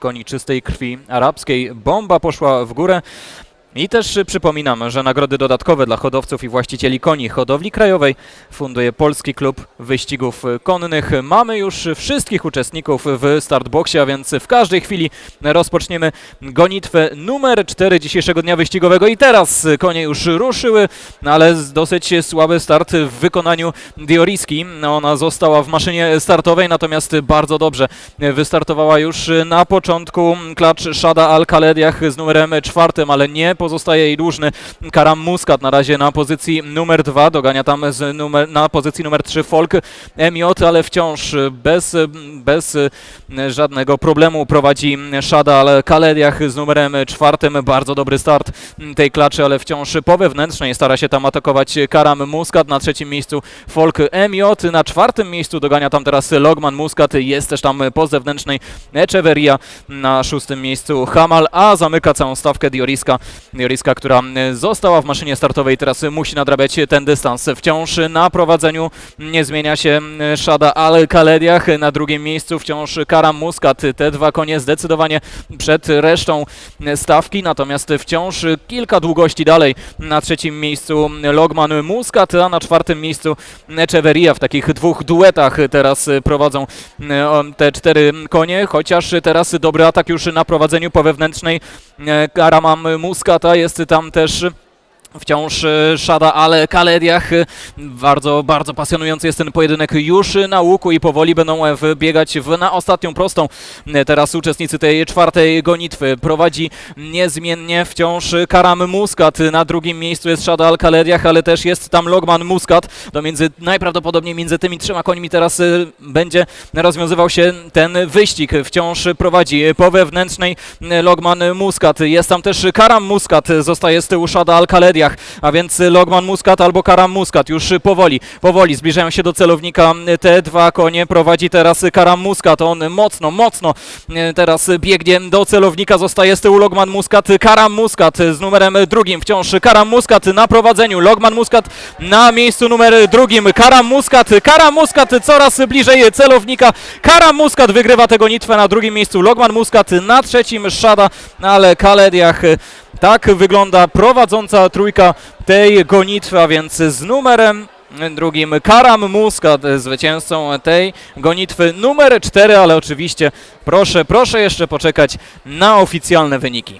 koni czystej krwi arabskiej. Bomba poszła w górę. I też przypominam, że nagrody dodatkowe dla hodowców i właścicieli koni hodowli krajowej funduje Polski Klub Wyścigów Konnych. Mamy już wszystkich uczestników w startboxie, a więc w każdej chwili rozpoczniemy gonitwę numer 4 dzisiejszego dnia wyścigowego. I teraz konie już ruszyły, ale dosyć słaby start w wykonaniu Dioriski. Ona została w maszynie startowej, natomiast bardzo dobrze wystartowała już na początku klacz Shada Al-Kalediach z numerem czwartym, ale nie pozostaje jej dłużny Karam Muscat. Na razie na pozycji numer dwa, dogania tam z numer, na pozycji numer 3 Folk MJ, ale wciąż bez, bez żadnego problemu prowadzi Shada Al-Kalediach z numerem czwartym, bardzo dobry start tej klaczy, ale wciąż po wewnętrznej stara się tam atakować Karam Muscat, na trzecim miejscu Folk MJ, na czwartym miejscu dogania tam teraz Logman Muscat, jest też tam po zewnętrznej Echeveria, na szóstym miejscu Hamal, a zamyka całą stawkę Dioriska, Dioriska, która została w maszynie startowej, teraz musi nadrabiać ten dystans. Wciąż na prowadzeniu nie zmienia się Shada Al-Kalediach, na drugim miejscu wciąż Karam Muscat, te dwa konie zdecydowanie przed resztą stawki, natomiast wciąż kilka długości dalej, na trzecim miejscu Logman Muscat, a na czwartym miejscu Echeveria w takich dwóch duetach teraz prowadzą te cztery konie, chociaż teraz dobry atak już na prowadzeniu po wewnętrznej e, Karamam Muscata, jest tam też Wciąż e, Szada, ale Kalediach. e, Bardzo, bardzo pasjonujący jest ten pojedynek już na łuku i powoli będą e, wbiegać w, na ostatnią prostą. Teraz uczestnicy tej czwartej gonitwy. Prowadzi niezmiennie wciąż Karam Muscat. Na drugim miejscu jest Szada Al Kalediach, ale też jest tam Logman Muscat. To między, najprawdopodobniej między tymi trzema końmi teraz będzie rozwiązywał się ten wyścig. Wciąż prowadzi po wewnętrznej Logman Muscat. Jest tam też Karam Muscat. Zostaje z tyłu Szada Al Kalediach, a więc Logman Muscat albo Karam Muscat. Już powoli, powoli zbliżają się do celownika. Te dwa konie prowadzi teraz Karam Muscat. On mocno, mocno teraz biegnie do celownika. Zostaje z tyłu Logman Muscat. Karam Muscat z numerem drugim. Wciąż Karam Muscat na prowadzeniu. Logman Muscat na miejscu numer drugim. Karam Muscat, Karam Muscat coraz bliżej celownika. Karam Muscat wygrywa tę gonitwę na drugim miejscu. Logman Muscat na trzecim. Szada, ale Kalediach tak wygląda prowadząca trójka tej gonitwy, a więc z numerem drugim Karam Muscat, zwycięzcą tej gonitwy numer 4, ale oczywiście proszę, proszę jeszcze poczekać na oficjalne wyniki.